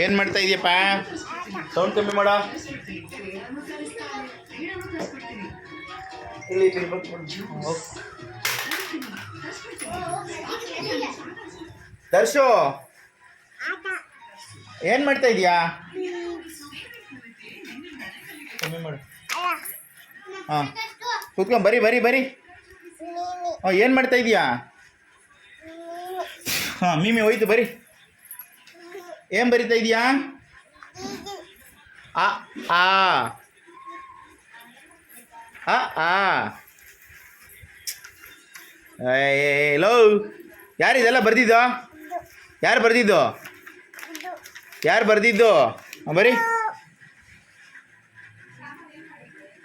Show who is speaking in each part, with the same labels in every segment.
Speaker 1: ಏನು ಮಾಡ್ತಾ ಇದೀಯಪ್ಪ? ಸೌಂಡ್ ಕಮ್ಮಿ ಮಾಡೋ. ದರ್ಶು ಏನು ಮಾಡ್ತಾ ಇದೀಯಾ? ಕಮ್ಮಿ ಮಾಡು. ಹಾಂ. ಕೂತ್ಕೊಂಡು ಬರಿ ಬರಿ ಬರಿ. ಹಾಂ ಏನು ಮಾಡ್ತಾ ಇದೀಯಾ? ಹಾಂ ಮೀಮಿ ಹೋಯ್ತು ಬರಿ. ಏನು ಬರಿತಾ ಇದೆಯಾ? ಆ ಆ. ಆ ಆ. ಲೋ ಯಾರು ಇದೆಲ್ಲ ಬರ್ದಿದ್ದು? ಯಾರು ಬರ್ದಿದ್ದು? ಯಾರು ಬರ್ದಿದ್ದು? ಹಾಂ, ಬರಿ.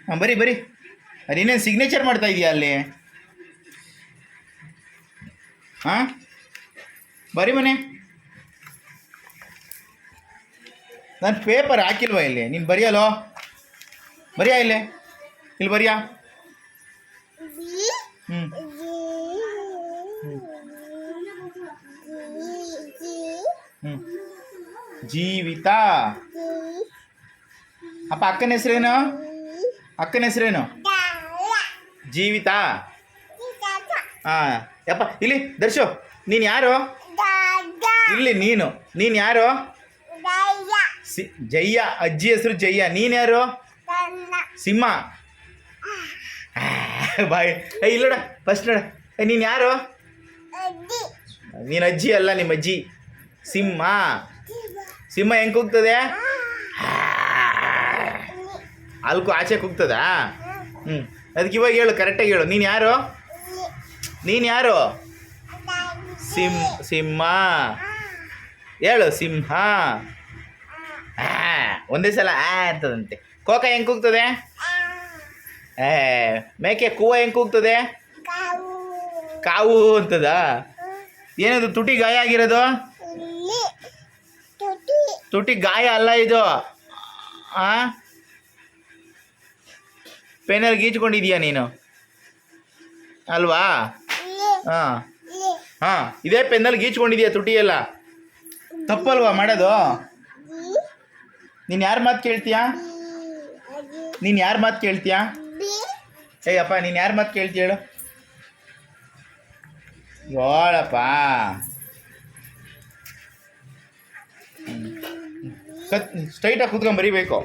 Speaker 1: ಹಾಂ, ಬರಿ ಬರಿ. ನೀನೇನು ಸಿಗ್ನೇಚರ್ ಮಾಡ್ತಾ ಇದೀಯಾ ಅಲ್ಲಿ? ಹಾಂ? ಬರಿ ಮನೆ. ನಾನು ಪೇಪರ್ ಹಾಕಿಲ್ವ ಇಲ್ಲಿ? ನೀನು ಬರೆಯಲೋ ಬರಿಯಾ ಇಲ್ಲಿ? ಇಲ್ಲಿ ಬರಿಯಾ? ಹ್ಞೂ ಹ್ಞೂ ಜೀವಿತ. ಅಪ್ಪ ಅಕ್ಕನ ಹೆಸರೇನು? ಅಕ್ಕನ ಹೆಸರೇನು? ಜೀವಿತ. ಹಾಂ. ಯಪ್ಪ ಇಲ್ಲಿ ದರ್ಶು ನೀನು ಯಾರು? ಇಲ್ಲಿ ನೀನು. ನೀನು ಯಾರು? ಸಿ ಜಯ್ಯ ಅಜ್ಜಿ ಹೆಸರು ಜಯ್ಯ. ನೀನು ಯಾರು? ಸಿಂಹ. ಬಾಯ್. ಏ ಇಲ್ಲೋಡ ಫಸ್ಟ್ ನೋಡ. ನೀನು ಯಾರು? ನೀನು ಅಜ್ಜಿ ಅಲ್ಲ ನಿಮ್ಮ ಅಜ್ಜಿ. ಸಿಂಹ. ಸಿಂಹ. ಹೆಂಗೆ ಕೂಗ್ತದೆ? ಅಲ್ಕು ಆಚೆ ಕೂಗ್ತದಾ? ಹ್ಞೂ ಅದಕ್ಕೆ ಇವಾಗ ಹೇಳು ಕರೆಕ್ಟಾಗಿ ಹೇಳು. ನೀನು ಯಾರು? ನೀನು ಯಾರು? ಸಿಂ ಸಿಂಹ. ಹೇಳು ಸಿಂಹ. ಆ, ಒಂದೇ ಸಲ ಆ ಅಂತದಂತೆ. ಕೋಕ ಹೆಂಗೆ ಕೂಗ್ತದೆ ಏ ಮೇಕೆ ಕೂವ ಹೆಂಗೆ ಕೂಗ್ತದೆ ಕಾವು ಅಂತದ? ಏನದು ತುಟಿ ಗಾಯ ಆಗಿರೋದು? ತುಟಿ ಗಾಯ ಅಲ್ಲ ಇದು? ಆ? ಪೆನಲ್ಲಿ ಗೀಚ್ಕೊಂಡಿದೀಯ ನೀನು? ಅಲ್ವಾ? ಹಾಂ. ಹಾಂ ಇದೇ ಪೆನ್ನಲ್ಲಿ ಗೀಚ್ಕೊಂಡಿದೀಯ ತುಟಿ ಎಲ್ಲ ತಪ್ಪಲ್ವಾ ಮಾಡೋದು? ನೀನು ಯಾರ ಮಾತು ಕೇಳ್ತೀಯಾ? ನೀನು ಯಾರ ಮಾತು ಕೇಳ್ತೀಯಾ? ಅಪ್ಪ ನೀನು ಯಾರ ಮಾತು ಕೇಳ್ತೀಯ ಹೇಳು. ಕತ್ ಸ್ಟ್ರೈಟಾಗಿ ಕೂತ್ಕೊಂಡು ಬರೀಬೇಕು.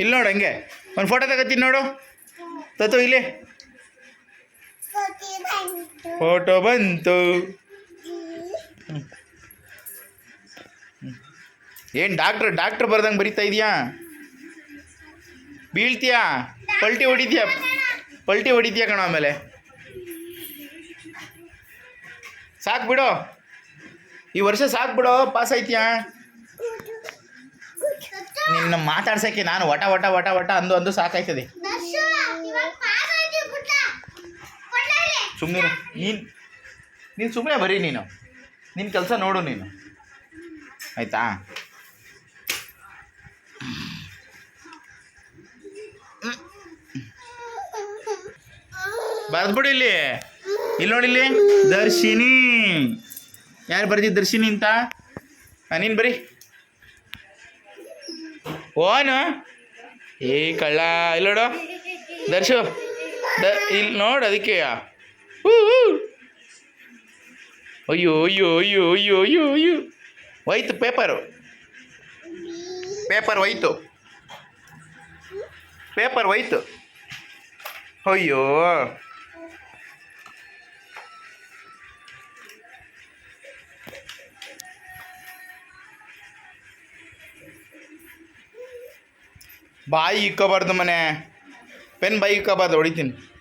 Speaker 1: ಇಲ್ಲಿ ನೋಡು ಹಂಗೆ. ಒಂದು ಫೋಟೋ ತಗೋತೀನಿ ನೋಡು. ತತ್ತು ಇಲ್ಲಿ. ಫೋಟೋ ಬಂತು. ಏನು ಡಾಕ್ಟ್ರ್ ಡಾಕ್ಟ್ರ್ ಬರ್ದಂಗೆ ಬರಿತಾ ಇದೆಯಾ? ಬೀಳ್ತೀಯಾ? ಪಲ್ಟಿ ಹೊಡಿತೀಯಾ? ಪಲ್ಟಿ ಹೊಡಿತೀಯಾ ಕಣ ಆಮೇಲೆ? ಸಾಕು ಬಿಡು. ಈ ವರ್ಷ ಸಾಕು ಬಿಡು ಪಾಸ್ ಆಯ್ತೀಯಾ? ನಿನ್ನ ಮಾತಾಡ್ಸೋಕ್ಕೆ ನಾನು ವಟ ವಟ ವಟ ವಟ ಅಂದು ಅಂದು ಸಾಕಾಯ್ತದೆ. ಸುಮ್ಮನೆ ನೀನು ನೀನು ಸುಮ್ಮನೆ ಬರೀ ನೀನು. ನಿನ್ನ ಕೆಲಸ ನೋಡು ನೀನು. ಆಯಿತಾ? ಬರ್ದ್ಬಿಡು ಇಲ್ಲಿ. ಇಲ್ಲಿ ನೋಡಿ ಇಲ್ಲಿ. ದರ್ಶಿನಿ. ಯಾರು ಬರ್ದಿದ್ದು ದರ್ಶಿನಿ ಅಂತ? ನೀನು ಬರೀ. ಓನು? ಏ ಕಳ್ಳ, ಇಲ್ಲ ನೋಡು. ದರ್ಶು, ದ ಇಲ್ಲಿ ನೋಡು ಅದಕ್ಕೆ. ಅಯ್ಯೋ ಅಯ್ಯೋ ಅಯ್ಯೋ ಅಯ್ಯೋ ಅಯ್ಯೋ ಅಯ್ಯೋ. ಹೋಯ್ತು ಪೇಪರು. ಪೇಪರ್ ಹೋಯ್ತು. ಪೇಪರ್ ಹೋಯ್ತು. ಅಯ್ಯೋ. ಬಾಯಿ ಇಕ್ಕೋಬಾರ್ದು ಮನೆ. ಪೆನ್ ಬಾಯಿ ಇಕ್ಕೋಬಾರ್ದು ಹೊಡಿತೀನಿ.